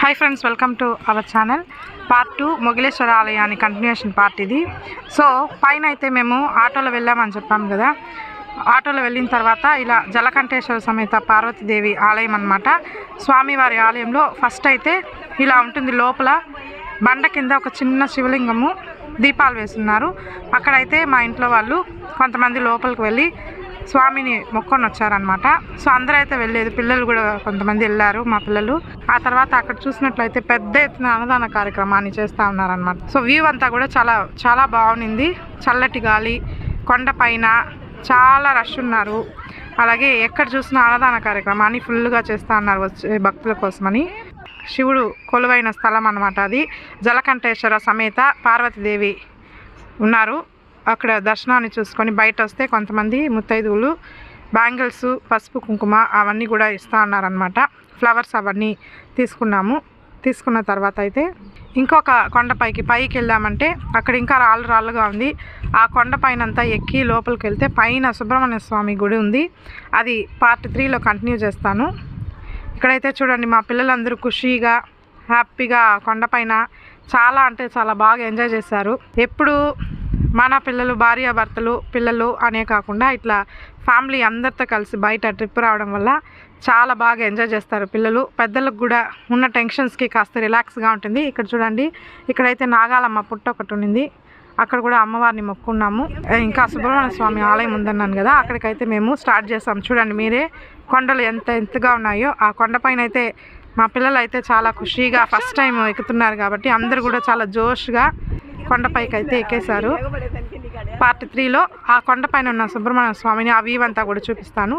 Hi friends welcome to our channel part two Mogileshwara ఆలయాన్ని continuation part ఇది. So పైన అయితే మేము ఆటోలో వెళ్ళామని చెప్పాము కదా. ఆటోలో వెళ్ళిన తర్వాత ఇలా జలకంఠేశ్వర సమేత పార్వతీదేవి ఆలయం అనమాట స్వామివారి ఆలయంలో ఫస్ట్ అయితే ఇలా ఉంటుంది లోపల బండ కింద ఒక చిన్న శివలింగము దీపాలు వేస్తున్నారు. అక్కడైతే మా ఇంట్లో వాళ్ళు కొంతమంది లోపలికి వెళ్ళి స్వామిని మొక్కొని వచ్చారనమాట సో అందరూ అయితే వెళ్ళలేదు పిల్లలు కూడా కొంతమంది వెళ్ళారు మా పిల్లలు. ఆ తర్వాత అక్కడ చూసినట్లయితే పెద్ద ఎత్తున అన్నదాన కార్యక్రమాన్ని చేస్తూ ఉన్నారనమాట సో వ్యూ అంతా కూడా చాలా చాలా బాగుంది. చల్లటి గాలి కొండపైన చాలా రష్ ఉన్నారు. అలాగే ఎక్కడ చూసినా అన్నదాన కార్యక్రమాన్ని ఫుల్గా చేస్తూ ఉన్నారు వచ్చే భక్తుల కోసమని. శివుడు కొలువైన స్థలం అనమాట అది. జలకంఠేశ్వర సమేత పార్వతీదేవి ఉన్నారు. అక్కడ దర్శనాన్ని చూసుకొని బయట వస్తే కొంతమంది ముత్తైదువులు బ్యాంగిల్స్ పసుపు కుంకుమ అవన్నీ కూడా ఇస్తూ ఉన్నారనమాట ఫ్లవర్స్ అవన్నీ తీసుకున్నాము. తీసుకున్న తర్వాత అయితే ఇంకొక కొండపైకి పైకి వెళ్ళామంటే అక్కడ ఇంకా రాళ్ళు రాళ్ళుగా ఉంది. ఆ కొండ ఎక్కి లోపలికి వెళ్తే పైన సుబ్రహ్మణ్య స్వామి గుడి ఉంది. అది పార్ట్ త్రీలో కంటిన్యూ చేస్తాను. ఇక్కడైతే చూడండి మా పిల్లలందరూ ఖుషీగా హ్యాపీగా కొండపైన చాలా అంటే చాలా బాగా ఎంజాయ్ చేశారు. ఎప్పుడు మన పిల్లలు భార్యాభర్తలు పిల్లలు అనే కాకుండా ఇట్లా ఫ్యామిలీ అందరితో కలిసి బయట ట్రిప్ రావడం వల్ల చాలా బాగా ఎంజాయ్ చేస్తారు పిల్లలు. పెద్దలకు కూడా ఉన్న టెన్షన్స్కి కాస్త రిలాక్స్గా ఉంటుంది. ఇక్కడ చూడండి ఇక్కడైతే నాగాలమ్మ పుట్ట ఒకటి ఉంది అక్కడ కూడా అమ్మవారిని మొక్కున్నాము. ఇంకా సుబ్రహ్మణ్య స్వామి ఆలయం ఉందన్నాను కదా అక్కడికైతే మేము స్టార్ట్ చేసాం. చూడండి మీరే కొండలు ఎంత ఎంతగా ఉన్నాయో. ఆ కొండపైన అయితే మా పిల్లలు అయితే చాలా ఖుషీగా ఫస్ట్ టైం ఎక్కుతున్నారు కాబట్టి అందరు కూడా చాలా జోష్గా కొండపైకి అయితే ఎక్కేశారు. పార్ట్ త్రీలో ఆ కొండపైన ఉన్న సుబ్రహ్మణ్య స్వామిని ఆ వ్యూ అంతా కూడా చూపిస్తాను.